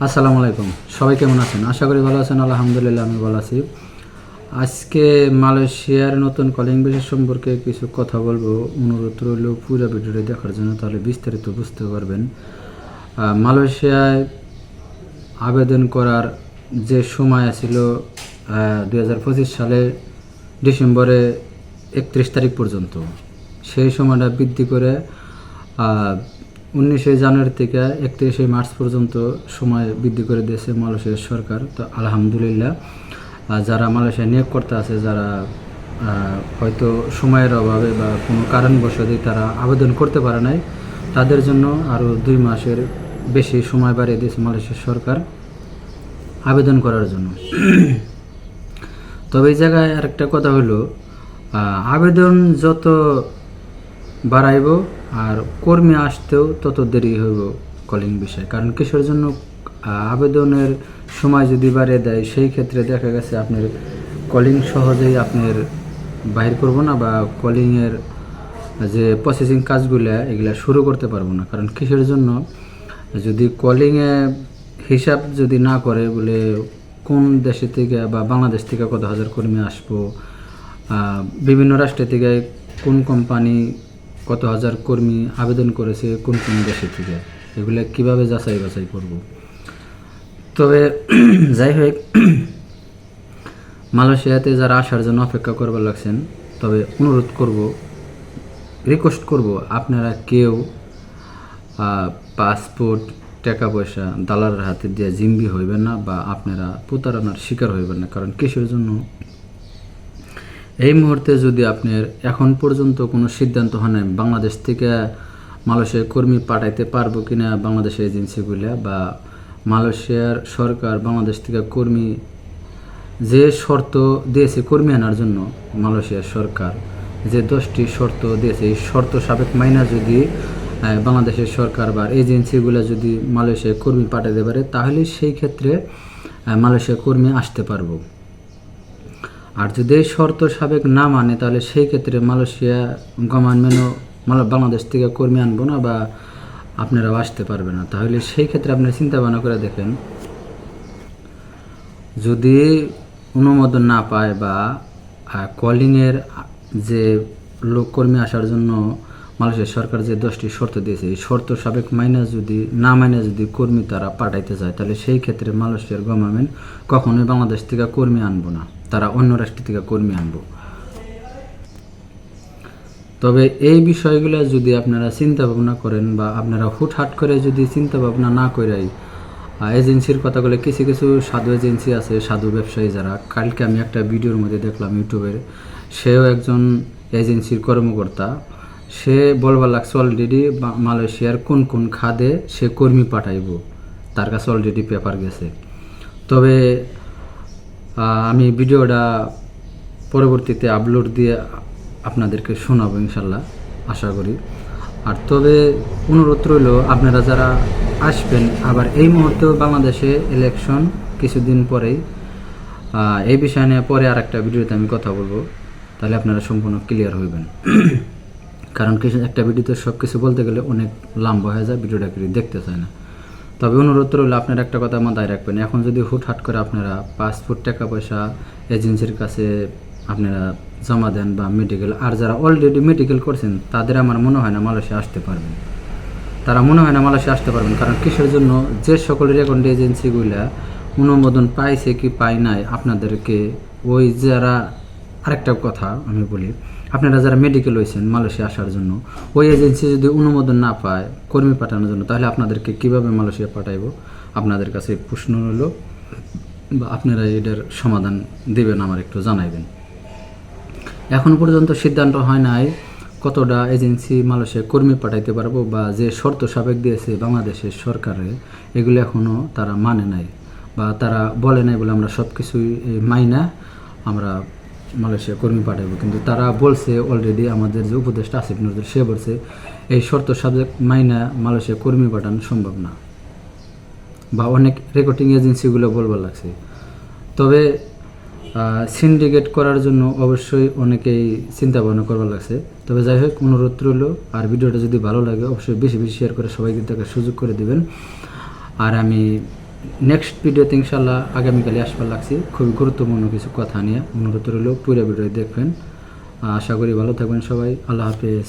আসসালামু আলাইকুম। সবাই কেমন আছেন? আশা করি ভালো আছেন। আলহামদুলিল্লাহ, আমি ভালো আছি। আজকে মালয়েশিয়ার নতুন কলিং বিশেষ সম্পর্কে কিছু কথা বলব। অনুরোধ রইল পুরো ভিডিওটি দেখার জন্য, তাহলে বিস্তারিত বুঝতে পারবেন। মালয়েশিয়ায় আবেদন করার যে সময় ছিল দুই হাজার পঁচিশ সালে ডিসেম্বরে একত্রিশ তারিখ পর্যন্ত। সেই সময়টা বৃদ্ধি করে উনিশে জানুয়ারি থেকে একত্রিশে মার্চ পর্যন্ত সময় বৃদ্ধি করে দিয়েছে মালয়েশিয়ার সরকার। তো আলহামদুলিল্লাহ। যারা মালয়েশিয়া নিয়োগকর্তা আছে, যারা হয়তো সময়ের অভাবে বা কোনো কারণবশতই তারা আবেদন করতে পারে নাই, তাদের জন্য আরও দুই মাসের বেশি সময় বাড়িয়ে দিয়েছে মালয়েশিয়ার সরকার আবেদন করার জন্য। তবে এই জায়গায় আরেকটা কথা হলো আবেদন যত বাড়াইব আর কর্মী আসতেও তত দেরি হইব কলিং বিষয়। কারণ কিসের জন্য আবেদনের সময় যদি বাড়িয়ে দেয়, সেই ক্ষেত্রে দেখা গেছে আপনার কলিং সহজেই আপনার বাহির করব না বা কলিংয়ের যে প্রসেসিং কাজগুলো, এগুলা শুরু করতে পারব না। কারণ কিসের জন্য, যদি কলিংয়ে হিসাব যদি না করে বলে কোন দেশে থেকে বা বাংলাদেশ থেকে কত হাজার কর্মী আসব বিভিন্ন রাষ্ট্র থেকে কোন কোম্পানি কত হাজার কর্মী আবেদন করেছে কোন কোন দেশে থেকে? এগুলো কীভাবে যাচাই বাছাই করব? তবে যাই হোক, মালয়েশিয়াতে যারা আসার জন্য অপেক্ষা করবার লাগছেন, তবে অনুরোধ করব রিকোয়েস্ট করব আপনারা কেউ পাসপোর্ট, টাকা পয়সা, দালালের হাতে দিয়ে জিম্বি হইবেন না বা আপনারা প্রতারণার শিকার হইবেন না। কারণ কিসের জন্য? এই মুহূর্তে যদি আপনার এখন পর্যন্ত কোনো সিদ্ধান্ত নাই বাংলাদেশ থেকে মালয়েশিয়ার কর্মী পাঠাইতে পারব কিনা বাংলাদেশের এজেন্সিগুলো বা মালয়েশিয়ার সরকার বাংলাদেশ থেকে কর্মী যে শর্ত দিয়েছে কর্মী আনার জন্য মালয়েশিয়ার সরকার যে দশটি শর্ত দিয়েছে এই শর্ত সাবেক মাইনা যদি বাংলাদেশের সরকার বা এজেন্সিগুলো যদি মালয়েশিয়ায় কর্মী পাঠাতে পারে তাহলে সেই ক্ষেত্রে আহ, মালয়েশিয়া কর্মী আসতে পারব। আর যদি এই শর্ত সাবেক না মানে তাহলে সেই ক্ষেত্রে মালয়েশিয়া গভর্নমেন্টও বাংলাদেশ থেকে কর্মী আনব না বা আপনারাও আসতে পারবে না। তাহলে সেই ক্ষেত্রে আপনারা চিন্তা ভাবনা করে দেখেন, যদি অনুমোদন না পায় বা কলিংয়ের যে লোক কর্মী আসার জন্য মালয়েশিয়ার সরকার যে দশটি শর্ত দিয়েছে, এই শর্ত সাবেক মাইনা যদি, না মাইনে যদি কর্মী তারা পাঠাইতে চায়, তাহলে সেই ক্ষেত্রে মালয়েশিয়ার গভর্নমেন্ট কখনোই বাংলাদেশ থেকে কর্মী আনব না। তারা অন্য রাষ্ট্র থেকে কর্মী আনব। তবে এই বিষয়গুলো যদি আপনারা চিন্তা ভাবনা করেন বা আপনারা হুটহাট করে যদি চিন্তা ভাবনা না করাই এজেন্সির কথাগুলো কিছু কিছু সাধু এজেন্সি আছে, সাধু ব্যবসায়ী যারা। কালকে আমি একটা ভিডিওর মধ্যে দেখলাম ইউটিউবের, সেও একজন এজেন্সির কর্মকর্তা। সে বলবার লাগছে অলরেডি মালয়েশিয়ার কোন কোন খাদে সে কর্মী পাঠাইব। তার কাছে অলরেডি পেপার গেছে। তবে আমি ভিডিওটা পরবর্তীতে আপলোড দিয়ে আপনাদেরকে শোনাবো ইনশাল্লাহ, আশা করি। আর তবে অনুরোধ রইল, আপনারা যারা আসবেন, আবার এই মুহূর্তেও বাংলাদেশে ইলেকশন কিছুদিন পরেই এই বিষয় নিয়ে পরে আর একটা ভিডিওতে আমি কথা বলব, তাহলে আপনারা সম্পূর্ণ ক্লিয়ার হইবেন। কারণ কিছু, একটা ভিডিওতে সব কিছু বলতে গেলে অনেক লম্বা হয়ে যায়, ভিডিওটা দেখতে চায় না। তবে অনুরোধ রইল, আপনারা একটা কথা মাথায় রাখবেন। এখন যদি হুটহাট করে আপনারা পাসপোর্ট টাকা পয়সা এজেন্সির কাছে আপনারা জমা দেন বা মেডিকেল আর যারা অলরেডি মেডিকেল করছেন, তাদের আমার মনে হয় না মালয়েশিয়া আসতে পারবেন। তারা মনে হয় না মালয়েশিয়া আসতে পারবেন, কারণ কিসের জন্য? যে সকল রেকর্ড এজেন্সিগুলা অনুমোদন পাইছে কি পাই নাই, আপনাদেরকে ওই যারা আরেকটা কথা আমি বলি, আপনারা যারা মেডিকেল হয়েছেন মালয়েশিয়া আসার জন্য, ওই এজেন্সি যদি অনুমোদন না পায়, কর্মী পাঠানোর জন্য, তাহলে আপনাদেরকে কীভাবে মালয়েশিয়া পাঠাইবো? আপনাদের কাছে প্রশ্ন রইল, বা আপনারা এটার সমাধান দেবেন আমার একটু জানাইবেন। এখন পর্যন্ত সিদ্ধান্ত হয় নাই কতটা এজেন্সি মালয়েশিয়া কর্মী পাঠাইতে পারব, বা যে শর্ত সাবেক দিয়েছে বাংলাদেশের সরকারে, এগুলো এখনও তারা মানে নাই, বা তারা বলে নাই বলে আমরা সব কিছুই মাইনা, আমরা মালয়েশিয়া কর্মী পাঠাবো কিন্তু তারা বলছে অলরেডি আমাদের যে উপদেষ্টা আসিফ নজরুল সে বলছে এই শর্ত সাবেক মাইনা মালয়েশিয়া কর্মী পাঠানো সম্ভব না। বা অনেক রেকর্ডিং এজেন্সিগুলো বলবার লাগছে। তবে সিন্ডিকেট করার জন্য অবশ্যই অনেকেই চিন্তা ভাবনা করবার লাগছে। তবে যাই হোক, অনুরোধ রইল, আর ভিডিওটা যদি ভালো লাগে, অবশ্যই বেশি বেশি শেয়ার করে সবাইকে দেখার সুযোগ করে দিবেন। আর আমি নেক্সট ভিডিওতে ইনশাল্লাহ আগামীকালে আসবার লাগছে। খুবই গুরুত্বপূর্ণ কিছু কথা নিয়ে অনুরোধ রইল। পুরো ভিডিও দেখবেন। আশা করি ভালো থাকবেন সবাই। আল্লাহ হাফেজ।